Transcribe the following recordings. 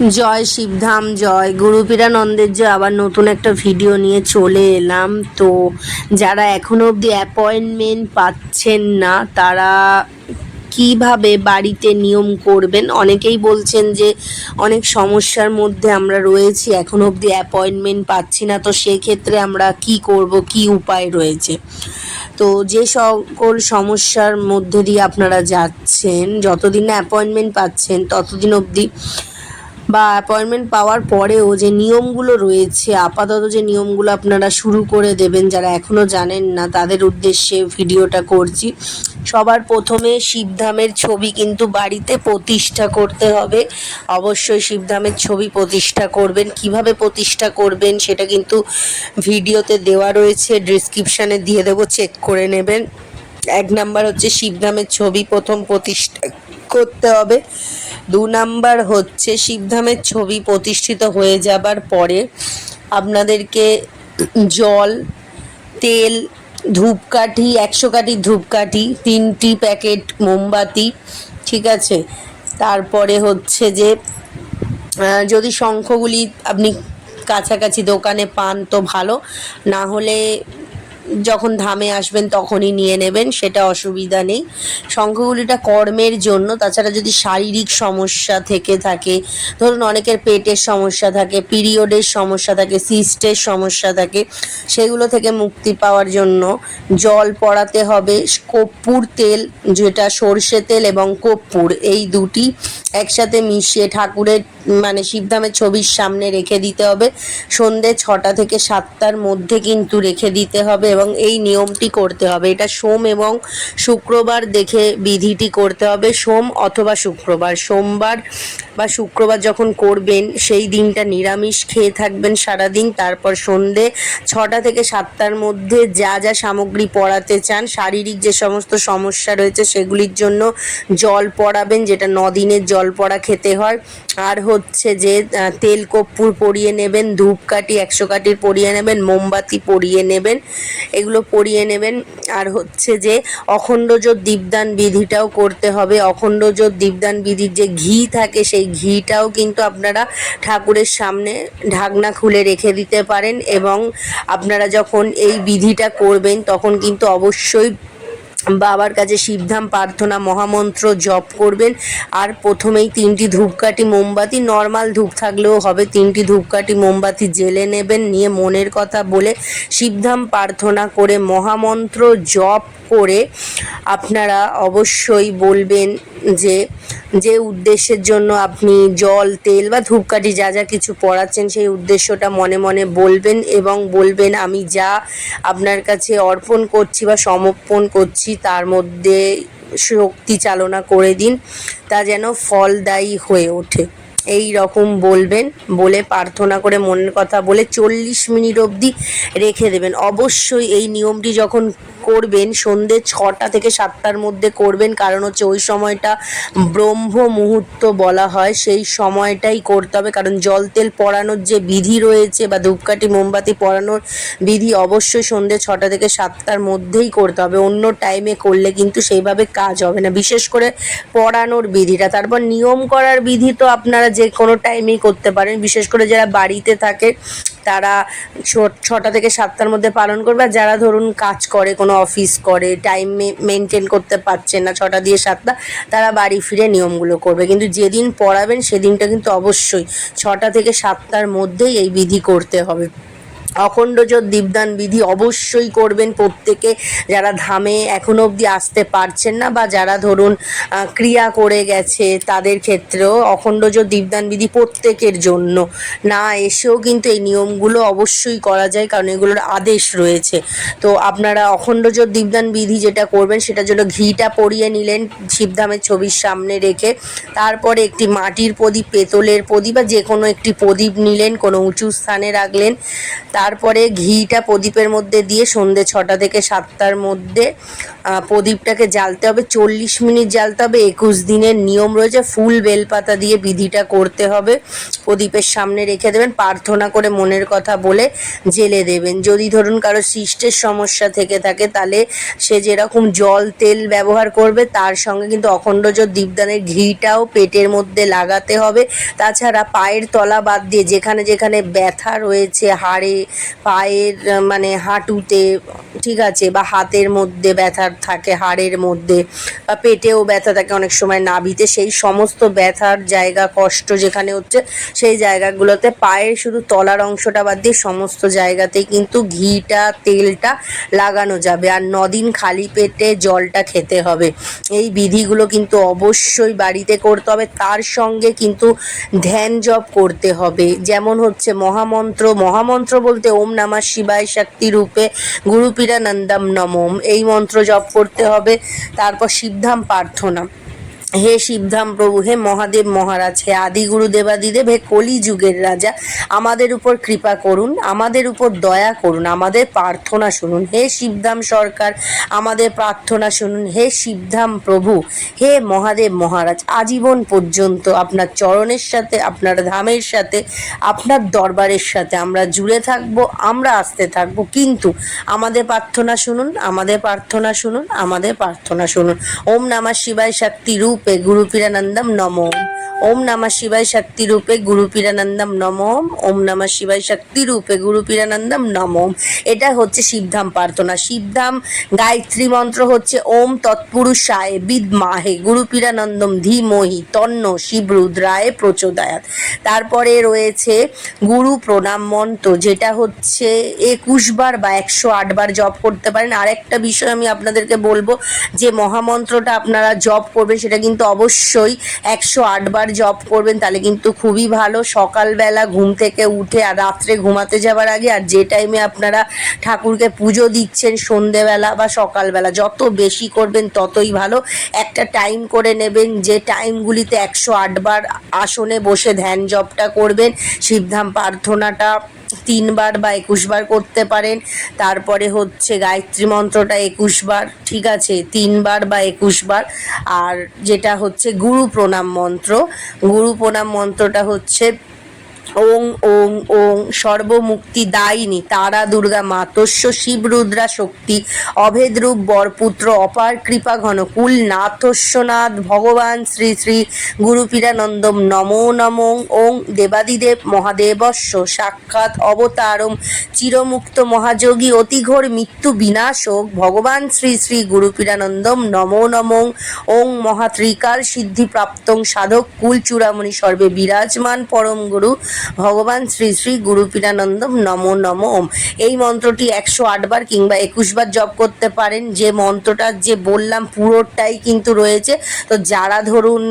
জয় শিবধাম, জয় গুরুপীরানন্দের জয়। আবার নতুন একটা ভিডিও নিয়ে চলে এলাম। তো যারা এখনও অবধি অ্যাপয়েন্টমেন্ট পাচ্ছেন না, তারা কীভাবে বাড়িতে নিয়ম করবেন? অনেকেই বলছেন যে অনেক সমস্যার মধ্যে আমরা রয়েছি, এখনও অবধি অ্যাপয়েন্টমেন্ট পাচ্ছি না। তো সেক্ষেত্রে আমরা কি করব, কি উপায় রয়েছে? তো যে সকল সমস্যার মধ্যে দিয়ে আপনারা যাচ্ছেন, যতদিন না অ্যাপয়েন্টমেন্ট পাচ্ছেন, ততদিন অবধি বা অ্যাপয়েন্টমেন্ট পাওয়ার পরেও যে নিয়মগুলো রয়েছে, আপাতত যে নিয়মগুলো আপনারা শুরু করে দেবেন যারা এখনও জানেন না তাদের উদ্দেশ্যে ভিডিওটা করছি। সবার প্রথমে শিবধামের ছবি কিন্তু বাড়িতে প্রতিষ্ঠা করতে হবে। অবশ্যই শিবধামের ছবি প্রতিষ্ঠা করবেন। কীভাবে প্রতিষ্ঠা করবেন সেটা কিন্তু ভিডিওতে দেওয়া রয়েছে। ডিসক্রিপশানে দিয়ে দেবো, চেক করে নেবেন। এক নাম্বার হচ্ছে শিবধামের ছবি প্রথম প্রতিষ্ঠা করতে হবে। দু নাম্বার হচ্ছে শিবধামের ছবি প্রতিষ্ঠিত হয়ে যাবার পরে আপনাদেরকে জল, তেল, ধূপকাঠি, একশো কাঠি ধূপকাঠি, তিনটি প্যাকেট মোমবাতি, ঠিক আছে? তারপরে হচ্ছে যে যদি শঙ্খগুলি আপনি কাছাকাছি দোকানে পান তো ভালো। না হলে যখন ধামে আসবেন তখনই নিয়ে নেবেন, সেটা অসুবিধা নেই। শঙ্খগুলিটা কর্মের জন্য, তাছাড়া যদি শারীরিক সমস্যা থেকে থাকে, ধরুন অনেকের পেটের সমস্যা থাকে, পিরিয়ডের সমস্যা থাকে, সিস্টের সমস্যা থাকে, সেগুলো থেকে মুক্তি পাওয়ার জন্য জল পড়াতে হবে, কর্পূর তেল, যেটা সর্ষে তেল এবং কর্পূর, এই দুটি একসাথে মিশিয়ে ঠাকুরের মানে শিবধামের ছবির সামনে রেখে দিতে হবে। সন্ধে ছটা থেকে সাতটার মধ্যে কিন্তু রেখে দিতে হবে। এবং এই নিয়মটি করতে হবে। এটা সোম এবং শুক্রবার দেখে বিধিটি করতে হবে। সোম অথবা শুক্রবার। সোমবার বা শুক্রবার যখন করবেন, সেই দিনটা নিরামিষ খেয়ে থাকবেন সারাদিন। তারপর সন্ধে ছটা থেকে সাতটার মধ্যে যা যা সামগ্রী পড়াতে চান, শারীরিক যে সমস্ত সমস্যা রয়েছে সেগুলির জন্য জল পড়াবেন যেটা দিনের জল পড়া খেতে হয়। আর হচ্ছে যে তেল কর্পূর পরিয়ে নেবেন, ধূপকাঠি, একশো কাঠির পরিয়ে নেবেন, মোমবাতি পরিয়ে নেবেন। এগুলো পড়িয়ে নেবেন। আর হচ্ছে যে অখণ্ডজ দীপদান বিধিটাও করতে হবে। অখণ্ডজোত দীপদান বিধির যে ঘি থাকে, সেই ঘিটাও কিন্তু আপনারা ঠাকুরের সামনে ঢাকনা খুলে রেখে দিতে পারেন এবং আপনারা যখন এই বিধিটা করবেন, তখন কিন্তু অবশ্যই বাবার কাছে শিবধাম প্রার্থনা, মহামন্ত্র জপ করবেন। আর প্রথমেই তিনটি ধূপকাঠি, মোমবাতি নর্মাল ধূপ থাকলেও হবে। তিনটি ধূপকাঠি, মোমবাতি জেলে নেবেন, নিয়ে মনের কথা বলে শিবধাম প্রার্থনা করে মহামন্ত্র জপ করে আপনারা অবশ্যই বলবেন যে যে উদ্দেশ্যের জন্য আপনি জল, তেল বা ধূপকাঠি যা যা কিছু পড়াচ্ছেন, সেই উদ্দেশ্যটা মনে মনে বলবেন এবং বলবেন, আমি যা আপনার কাছে অর্পণ করছি বা সমর্পণ করছি, তার মধ্যে শক্তি চালনা করে দিন, তা যেন ফলদায়ী হয়ে ওঠে। এই রকম বলবেন, বলে প্রার্থনা করে মনের কথা বলে চল্লিশ মিনিট অবধি রেখে দেবেন। অবশ্যই এই নিয়মটি যখন করবেন, সন্ধে ছটা থেকে সাতটার মধ্যে করবেন, কারণ হচ্ছে ওই সময়টা ব্রহ্ম মুহূর্ত বলা হয়, সেই সময়টাই করতে হবে, কারণ জল তেল পড়ানোর যে বিধি রয়েছে বা ধূপকাঠি, মোমবাতি পড়ানোর বিধি অবশ্যই সন্ধে ছটা থেকে সাতটার মধ্যেই করতে হবে। অন্য টাইমে করলে কিন্তু সেইভাবে কাজ হবে না, বিশেষ করে পড়ানোর বিধিটা। তারপর নিয়ম করার বিধি তো আপনারা যে কোনো টাইমেই করতে পারেন। বিশেষ করে যারা বাড়িতে থাকে, তারা ছটা থেকে সাতটার মধ্যে পালন করবে। আর যারা ধরুন কাজ করে, কোনো অফিস করে টাইম মেনটেন করতে পারছেন না, ছটা দিয়ে সাতটা, তারা বাড়ি ফিরে নিয়মগুলো করবে। কিন্তু যেদিন পড়াবেন, সেদিনটা কিন্তু অবশ্যই ছটা থেকে সাতটার মধ্যেই এই বিধি করতে হবে। অখণ্ডজোত দীপদান বিধি অবশ্যই করবেন প্রত্যেকে। যারা ধামে এখনও অবধি আসতে পারছেন না বা যারা ধরুন ক্রিয়া করে গেছে, তাদের ক্ষেত্রেও অখণ্ডজোত দীপদান বিধি প্রত্যেকের জন্য। না এসেও কিন্তু এই নিয়মগুলো অবশ্যই করা যায়, কারণ এগুলোর আদেশ রয়েছে। তো আপনারা অখণ্ডজোত দীপদান বিধি যেটা করবেন, সেটার জন্য ঘিটা পরিয়ে নিলেন শিবধামের ছবির সামনে রেখে। তারপরে একটি মাটির প্রদীপ, পেতলের প্রদীপ বা যে কোনো একটি প্রদীপ নিলেন, কোনো উঁচু স্থানে রাখলেন। তারপরে ঘিটা প্রদীপের মধ্যে দিয়ে সন্ধে ছটা থেকে সাতটার মধ্যে প্রদীপটাকে জ্বালতে হবে, চল্লিশ মিনিট জ্বালতে হবে, একুশ দিনের নিয়ম রয়েছে, ফুল বেলপাতা দিয়ে বিধিটা করতে হবে, প্রদীপের সামনে রেখে দেবেন, প্রার্থনা করে মনের কথা বলে জেলে দেবেন। যদি ধরুন কারও সৃষ্টের সমস্যা থেকে থাকে, তাহলে সে যেরকম জল, তেল ব্যবহার করবে, তার সঙ্গে কিন্তু অখণ্ড জোর দীপদানের ঘিটাও পেটের মধ্যে লাগাতে হবে। তাছাড়া পায়ের তলা বাদ দিয়ে যেখানে যেখানে ব্যথা রয়েছে, হাড়ে পায়ের মানে হাঁটুতে, ঠিক আছে, বা হাতের মধ্যে ব্যথা থাকে, হাড়ের মধ্যে, বা পেটেও ব্যথা থাকে অনেক সময় নাভিতে, সেই সমস্ত ব্যথার জায়গা, কষ্ট যেখানে হচ্ছে, সেই জায়গাগুলোতে পায়ের শুধু তলার অংশটা বাদ দিয়ে সমস্ত জায়গাতেই কিন্তু ঘিটা, তেলটা লাগানো যাবে। আর নদিন খালি পেটে জলটা খেতে হবে। এই বিধিগুলো কিন্তু অবশ্যই বাড়িতে করতে হবে। তার সঙ্গে কিন্তু ধ্যান জপ করতে হবে। যেমন হচ্ছে মহামন্ত্র মহামন্ত্র বলতে ওম নামা শিবায় শক্তি রূপে গুরুপীরানন্দম নমম। এই মন্ত্র জপ করতে হবে, তারপর শিবধাম প্রার্থনা। হে শিবধাম প্রভু, হে মহাদেব মহারাজ, হে আদিগুরু দেবাদিদেব, হে কলি যুগের রাজা, আমাদের উপর কৃপা করুন, আমাদের উপর দয়া করুন, আমাদের প্রার্থনা শুনুন। হে শিবধাম সরকার, আমাদের প্রার্থনা শুনুন। হে শিবধাম প্রভু, হে মহাদেব মহারাজ, আজীবন পর্যন্ত আপনার চরণের সাথে, আপনার ধামের সাথে, আপনার দরবারের সাথে আমরা জুড়ে থাকব, আমরা আসতে থাকব। কিন্তু আমাদের প্রার্থনা শুনুন, আমাদের প্রার্থনা শুনুন, আমাদের প্রার্থনা শুনুন। ওম নামা শিবায় শক্তি রূপে গুরু পীরানন্দম নম। ওম নমঃ শিবায় শক্তি রূপে গুরু পীরানন্দম নম। ওম নমঃ শিবায় শক্তি রূপে গুরু পীরানন্দম নম। এটা হচ্ছে শিবধাম প্রার্থনা। শিবধাম গায়ত্রী মন্ত্র হচ্ছে ওম তৎপুরুষায় বিদমাহে গুরু পীরানন্দম ধীমহি তন্ন শিবরুদ্রায় প্রচোদয়াত। তারপরে রয়েছে গুরু প্রণাম মন্ত্র, যেটা হচ্ছে একুশ বার বা একশো আট বার জপ করতে পারেন। আরেকটা বিষয় আমি আপনাদেরকে বলব, যে মহামন্ত্রটা আপনারা জপ করবেন সেটা কিন্তু অবশ্যই একশো আট বার জপ করবেন, তাহলে কিন্তু খুবই ভালো। সকালবেলা ঘুম থেকে উঠে আর রাত্রে ঘুমাতে যাওয়ার আগে আর যে টাইমে আপনারা ঠাকুরকে পুজো দিচ্ছেন সন্ধেবেলা বা সকালবেলা, যত বেশি করবেন ততই ভালো। একটা টাইম করে নেবেন, যে টাইমগুলিতে একশো আটবার আসনে বসে ধ্যান জপটা করবেন, শিবধাম প্রার্থনাটা তিনবার বা একুশবার করতে পারেন। তারপরে হচ্ছে গায়ত্রী মন্ত্রটা একুশবার, ঠিক আছে? তিনবার বা একুশবার। আর যেটা হচ্ছে গুরু প্রণাম মন্ত্র গুরু প্রণাম মন্ত্রটা হচ্ছে ওং ওং ওং, সর্বমুক্তি দায়িনী, তারা দুর্গা মাতস্য শিবরুদ্রা শক্তি অভেদরূপ বরপুত্র অপার কৃপা ঘন কুল নাথস্যনাথ ভগবান শ্রী শ্রী গুরুপীরানন্দম, নমো নমো, ওং, দেবাদিদেব মহাদেবস্য সাক্ষাৎ অবতারম, চিরমুক্ত মহাযোগী, অতিঘোর মৃত্যু বিনাশক, ভগবান শ্রী শ্রী গুরুপীরানন্দম, নমো নমো, ওং, মহাত্রিকাল সিদ্ধিপ্রাপ্তং সাধক, কুল চূড়ামণি সর্বে বিরাজমান পরম গুরু ভগবান শ্রী শ্রী গুরুপীরানন্দম নমো নমো ওম। এই মন্ত্রটি একশো আটবার কিংবা একুশবার জপ করতে পারেন। যে মন্ত্রটা যে বললাম পুরোটাই কিন্তু রয়েছে। তো যারা ধরুন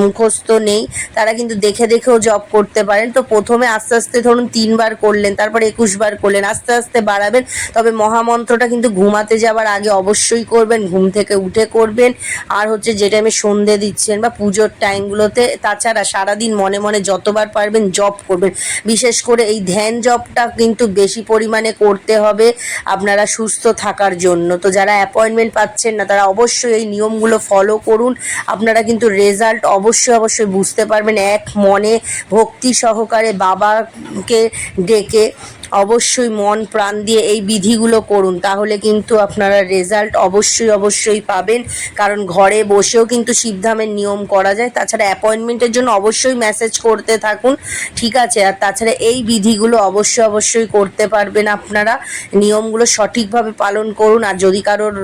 মুখস্থ নেই, তারা কিন্তু দেখে দেখেও জপ করতে পারেন। তো প্রথমে আস্তে আস্তে ধরুন তিনবার করলেন, তারপর একুশবার করলেন, আস্তে আস্তে বাড়াবেন। তবে মহামন্ত্রটা কিন্তু ঘুমাতে যাওয়ার আগে অবশ্যই করবেন, ঘুম থেকে উঠে করবেন। আর হচ্ছে যে টাইমে সন্ধে দিচ্ছেন বা পুজোর টাইমগুলোতে তাছাড়া সারাদিন মনে মনে যতবার পারবেন জপ করবেন বিশেষ করে এই ধ্যান জপটা কিন্তু বেশি পরিমাণে করতে হবে আপনারা সুস্থ থাকার জন্য। তো যারা অ্যাপয়েন্টমেন্ট পাচ্ছেন না, তারা অবশ্যই এই নিয়মগুলো ফলো করুন। আপনারা কিন্তু রেজাল্ট অবশ্যই অবশ্যই বুঝতে পারবেন। এক মনে ভক্তি সহকারে বাবাকে ডেকে অবশ্যই মন, প্রাণ দিয়ে এই বিধিগুলো করুন। তাহলে কিন্তু আপনারা রেজাল্ট অবশ্যই অবশ্যই পাবেন। কারণ ঘরে বসেও কিন্তু শিবধামের নিয়ম করা যায়। তাছাড়া অ্যাপয়েন্টমেন্টের জন্য অবশ্যই মেসেজ করতে থাকুন। ঠিক আছে? আর তাছাড়া এই বিধিগুলো অবশ্যই অবশ্যই করতে পারবেন আপনারা। নিয়মগুলো সঠিকভাবে পালন করুন। আর যদি কারোর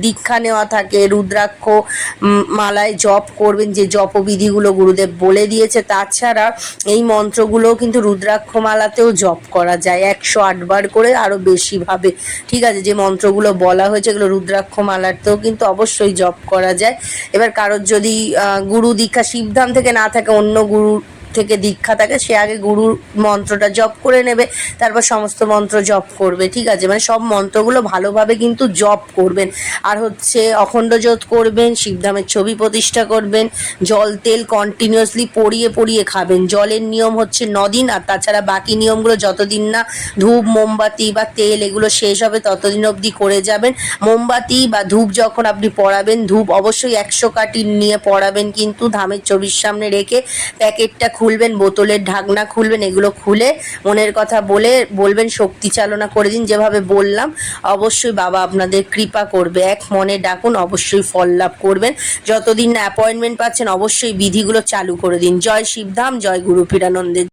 দীক্ষা নেওয়া থাকে, রুদ্রাক্ষ মালায় জপ করবেন, যে জপবিধিগুলো গুরুদেব বলে দিয়েছে, তাছাড়া এই মন্ত্রগুলোও কিন্তু রুদ্রাক্ষ মালাতেও জপ করা যায়। একশো আটবার করে আরও বেশিভাবে ঠিক আছে, যে মন্ত্রগুলো বলা হয়েছে, এগুলো রুদ্রাক্ষ মালারতেও কিন্তু অবশ্যই জপ করা যায়। এবার কারোর যদি গুরু দীক্ষা শিবধাম থেকে না থাকে, অন্য গুরু থেকে দীক্ষা থাকে, সে আগে গুরুর মন্ত্রটা জপ করে নেবে, তারপর সমস্ত মন্ত্র জপ করবে, ঠিক আছে? মানে সব মন্ত্রগুলো ভালোভাবে কিন্তু জপ করবেন। আর হচ্ছে অখণ্ড জোত করবেন, শিবধামের ছবি প্রতিষ্ঠা করবেন, জল, তেল কন্টিনিউয়াসলি পরিয়ে পরিয়ে খাবেন। জলের নিয়ম হচ্ছে নদিন, আর তাছাড়া বাকি নিয়মগুলো যতদিন না ধূপ, মোমবাতি বা তেল এগুলো শেষ হবে, ততদিন অবধি করে যাবেন। মোমবাতি বা ধূপ যখন আপনি পড়াবেন, ধূপ অবশ্যই একশো কাটি নিয়ে পড়াবেন কিন্তু, ধামের ছবির সামনে রেখে প্যাকেটটা খুলবেন, বোতলের ঢাকনা খুলবেন, এগুলো খুলে মনের কথা বলে বলবেন, শক্তি চালনা করে দিন, যেভাবে বললাম, অবশ্যই বাবা আপনাদের কৃপা করবে। এক মনে ডাকুন, অবশ্যই ফল লাভ করবেন। যতদিন না অ্যাপয়েন্টমেন্ট পাচ্ছেন, অবশ্যই বিধিগুলো চালু করে দিন। জয় শিবধাম, জয় গুরু পীরানন্দের।